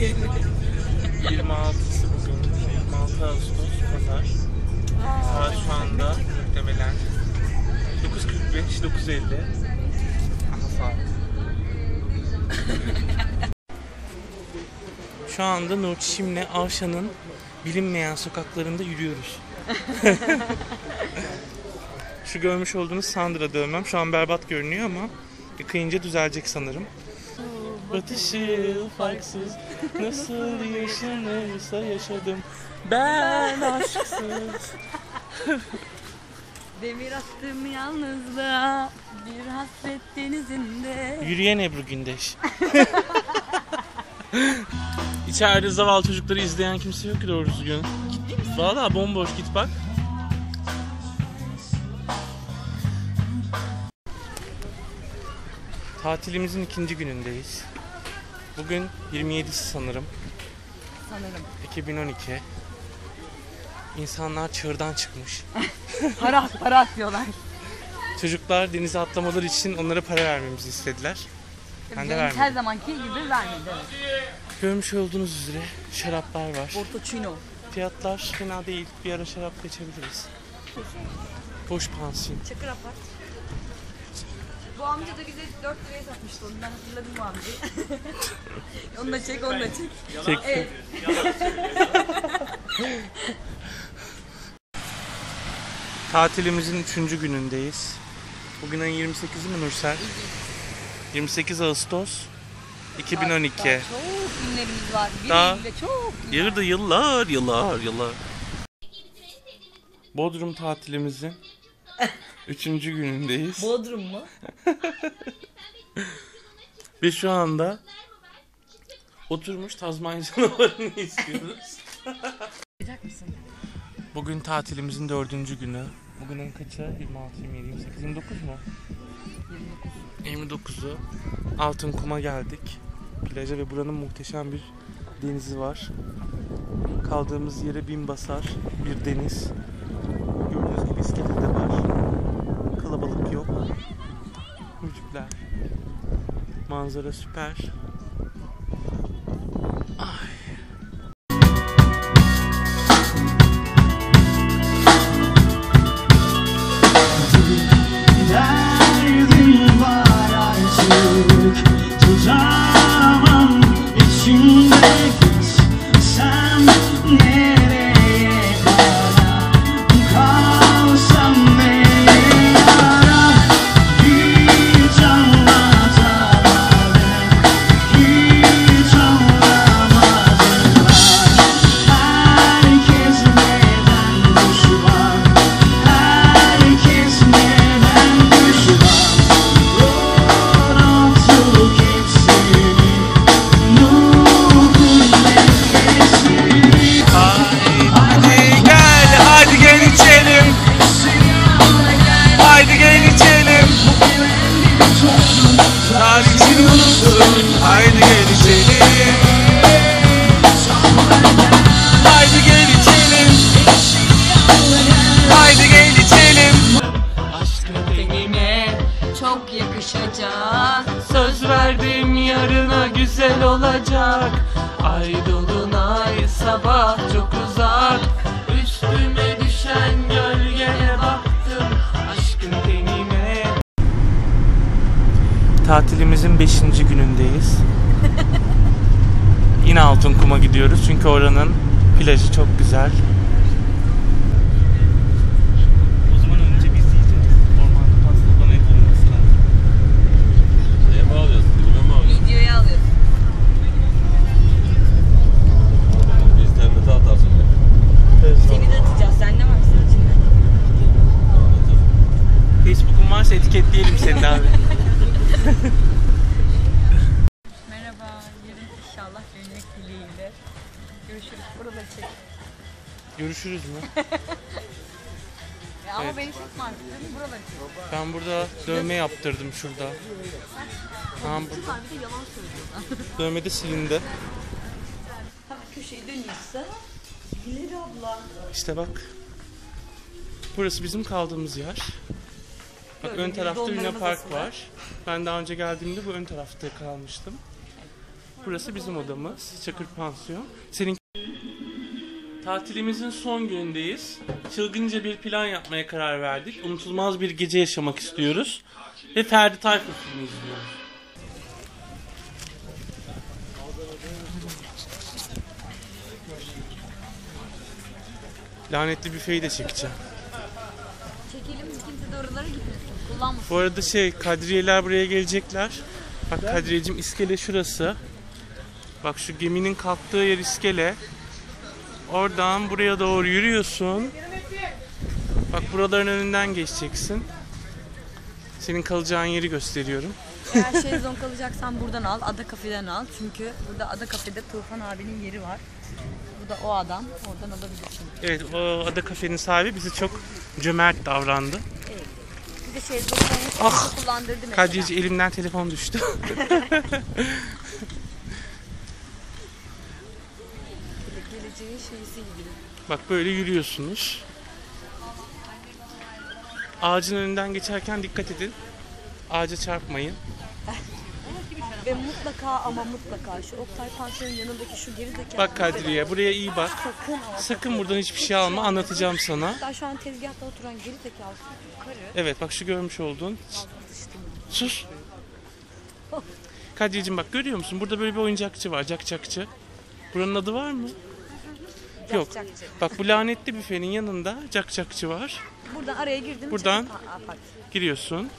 26'sı bugün. 26 Ağustos Pazar. Saat şu anda muhtemelen 9.45, 9.50. Aha saat. Şu anda Nurçişim'le Avşan'ın bilinmeyen sokaklarında yürüyoruz. Şu görmüş olduğunuz Sandra dövmem şu an berbat görünüyor ama yıkayınca düzelecek sanırım. Batışı farksız nasıl yaşanırsa yaşadım ben aşksız. Demir attım yalnızlığa bir hasret denizinde. Yürüyen Ebru Gündeş. İçeride zavallı çocukları izleyen kimse yok ki doğru düzgün. Valla bomboş git bak. Tatilimizin ikinci günündeyiz. Bugün 27'si sanırım. Sanırım. 2012. İnsanlar çığırdan çıkmış. Para, para atıyorlar. Çocuklar denize atlamaları için onlara para vermemizi istediler. Ben de James her vermedim. zamanki gibi vermedi. Evet. Görmüş olduğunuz üzere şaraplar var. Portocino. Fiyatlar fena değil. Bir ara şarap geçebiliriz. Boş pansiyon. Çakır apart. Bu amca da bize 4 liraya satmıştı onu. Ben hatırladım bu amcayı. onu da çek, onu da çek. Çektim. Evet. Tatilimizin üçüncü günündeyiz. Bugün ayın 28'i mi Nursel? 28 Ağustos 2012. Daha çok günlerimiz var. Bir Daha- Eylül'de çok gün var. Yıllar yıllar yıllar. Bodrum tatilimizin üçüncü günündeyiz. Bodrum mu? Biz şu anda oturmuş Tazmanya canavarını izliyoruz. Yapacak mısın? Bugün tatilimizin dördüncü günü. Bugün en kaçı? 26, 27, 28, 29 mu? 29'u. Altın Kum'a geldik. Plaja ve buranın muhteşem bir denizi var. Kaldığımız yere bin basar bir deniz. Gördüğünüz gibi iskelede de var. Kalabalık yok. Müzikler. Manzara süper. Ay. Ay dolunay sabah çok uzak. Üstüme düşen gölgeye baktım. Aşkın tenine. Tatilimizin 5. günündeyiz. Yine Altın Kum'a gidiyoruz çünkü oranın plajı çok güzel. Abi. Merhaba. Yarın inşallah dönmek dileğiyle. Görüşürüz. Burada çek. Görüşürüz mü? Ya ama Evet. beni çekme artık değil mi? Buraları çek. Ben burada dövme yaptırdım şurada. Tamam burada. Var bir de yalan söylüyorlar. Dövme de silindi. Köşeyi dönüyorsa Güler abla. İşte bak. Burası bizim kaldığımız yer. Bak ön tarafta Luna Park var. Ben daha önce geldiğimde bu ön tarafta kalmıştım. Burası bizim odamız. Çakır Pansiyon. Senin Tatilimizin son günündeyiz. Çılgınca bir plan yapmaya karar verdik. Unutulmaz bir gece yaşamak istiyoruz. Ve Ferdi Tayfur filmi izliyoruz. Lanetli büfeyi de çekeceğim. Oralara gitmesin. Kullanmasın. Bu arada şey Kadriyeler buraya gelecekler. Bak Kadriyeciğim iskele şurası. Bak şu geminin kalktığı yer iskele. Oradan buraya doğru yürüyorsun. Bak buraların önünden geçeceksin. Senin kalacağın yeri gösteriyorum. Eğer şezlong alacaksan buradan al. Ada kafeden al. Çünkü burada Ada kafede Tufan abinin yeri var. Bu da o adam. Oradan alabilirsin. Evet o ada kafenin sahibi bize çok cömert davrandı. Bir de şezlonglarını Ah! kullandırdı mesela. Kadriyeci elimden telefon düştü. Geleceğin şeysi gibi. Bak böyle yürüyorsunuz. Ağacın önünden geçerken dikkat edin. Ağaca çarpmayın. Ve mutlaka ama mutlaka şu Oktay Pansiyon'un yanındaki şu geri zekalı. Bak Kadriye buraya iyi bak. Sakın ama Sakın buradan hiçbir şey alma anlatacağım sana. Hatta şu an tezgahta oturan geri zekalı karı. Evet bak şu görmüş olduğun. Sus. Kadriyeciğim bak görüyor musun? Burada böyle bir oyuncakçı var. Cakcakçı. Buranın adı var mı? Yok. Cakcakçı. Bak bu lanetli büfenin yanında cakcakçı var. Buradan araya girdim. Buradan. Aa. Giriyorsun.